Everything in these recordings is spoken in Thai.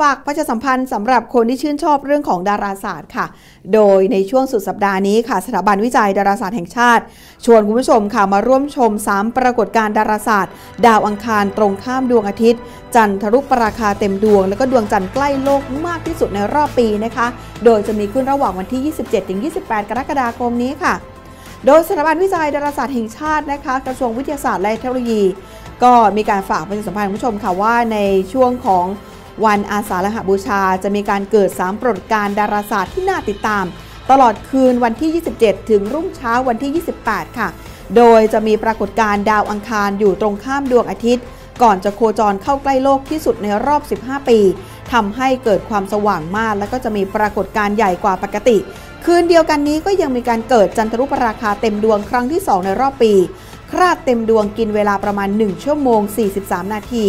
ฝากประชาสัมพันธ์สำหรับคนที่ชื่นชอบเรื่องของดาราศาสตร์ค่ะ โดยในช่วงสุดสัปดาห์นี้ค่ะ สถาบันวิจัยดาราศาสตร์แห่งชาติ ชวนคุณผู้ชมค่ะมาร่วมชม 3 ปรากฏการณ์ดาราศาสตร์ ดาวอังคารตรงข้ามดวงอาทิตย์ จันทรุปราคาเต็มดวง แล้วก็ดวงจันทร์ใกล้โลกมากที่สุดในรอบปีนะคะ โดยจะมีขึ้นระหว่างวันที่ 27-28 กรกฎาคมนี้ค่ะ โดยสถาบันวิจัยดาราศาสตร์แห่งชาตินะคะ กระทรวงวิทยาศาสตร์และเทคโนโลยี ก็มีการฝากประชาสัมพันธ์คุณผู้ชมค่ะว่าในช่วงของ วันอาสาฬหบูชาจะมีการเกิด 3ปรากฏการณ์ดาราศาสตร์ที่น่าติดตาม ตลอดคืนวันที่ 27 ถึงรุ่งเช้าวันที่ 28 ค่ะ โดยจะมีปรากฏการณ์ดาวอังคารอยู่ตรงข้ามดวงอาทิตย์ ก่อนจะโคจรเข้าใกล้โลกที่สุดในรอบ 15 ปีทำให้เกิดความสว่างมาก และก็จะมีปรากฏการณ์ใหญ่กว่าปกติ คืนเดียวกันนี้ก็ยังมีการเกิดจันทรุปราคาเต็มดวงครั้งที่ 2 ในรอบปี คราดเต็มดวงกินเวลาประมาณ 1 ชั่วโมง 43 นาที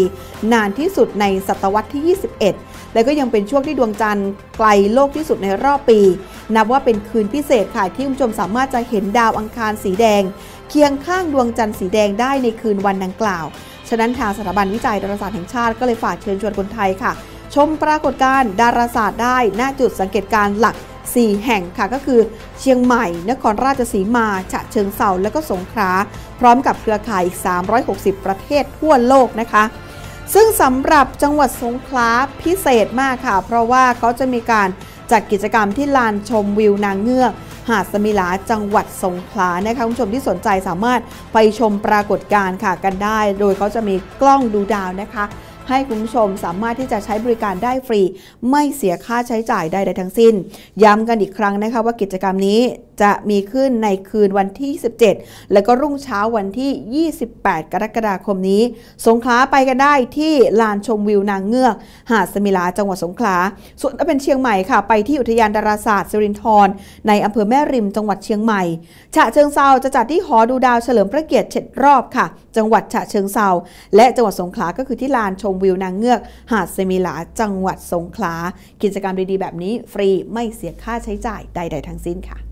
นานที่สุดในศตวรรษที่ 21 และก็ยังเป็นช่วงที่ดวงจันทร์ไกลโลกที่สุดในรอบปี นับว่าเป็นคืนพิเศษค่ะที่คุณผู้ชมสามารถจะเห็นดาวอังคารสีแดง เคียงข้างดวงจันทร์สีแดงได้ในคืนวันดังกล่าว ฉะนั้นทางสถาบันวิจัยดาราศาสตร์แห่งชาติก็เลยฝากเชิญชวนคนไทยค่ะ ชมปรากฏการณ์ดาราศาสตร์ได้หน้าจุดสังเกตการณ์หลัก 4 แห่งค่ะก็คือเชียงใหม่ นครราชสีมา ฉะเชิงเซาและก็สงขลาพร้อมกับเครือข่ายอีก 360 ประเทศทั่วโลกนะคะ ซึ่งสำหรับจังหวัดสงขลาพิเศษมากค่ะ เพราะว่าเขาจะมีการจัดกิจกรรมที่ลานชมวิวนางเงือกหาดสมิลาจังหวัดสงขลานะคะคุณผู้ชมที่สนใจสามารถไปชมปรากฏการณ์ค่ะกันได้ โดยเขาจะมีกล้องดูดาวนะคะ ให้คุณผู้ชมสามารถที่จะใช้บริการได้ฟรี ไม่เสียค่าใช้จ่ายใดๆทั้งสิ้น ย้ำกันอีกครั้งนะคะว่ากิจกรรมนี้ จะมีขึ้นในคืนวันที่17แล้วก็รุ่งเช้าวันที่ 28 กรกฎาคมนี้ สงขลาไปกันได้ที่ลานชมวิวนางเงือก หาดสมิลาจังหวัดสงขลา ส่วนถ้าเป็นเชียงใหม่ค่ะ ไปที่อุทยานดาราศาสตร์สิรินธรในอำเภอแม่ริมจังหวัดเชียงใหม่ ฉะเชิงเซาจะจัดที่หอดูดาวเฉลิมพระเกียรติ7รอบค่ะ จังหวัดฉะเชิงเซาและจังหวัดสงขลาก็คือที่ลานชมวิวนางเงือก หาดสมิลาจังหวัดสงขลา กิจกรรมดีๆ แบบนี้ ฟรีไม่เสียค่าใช้จ่ายใด ๆ ทั้งสิ้นค่ะ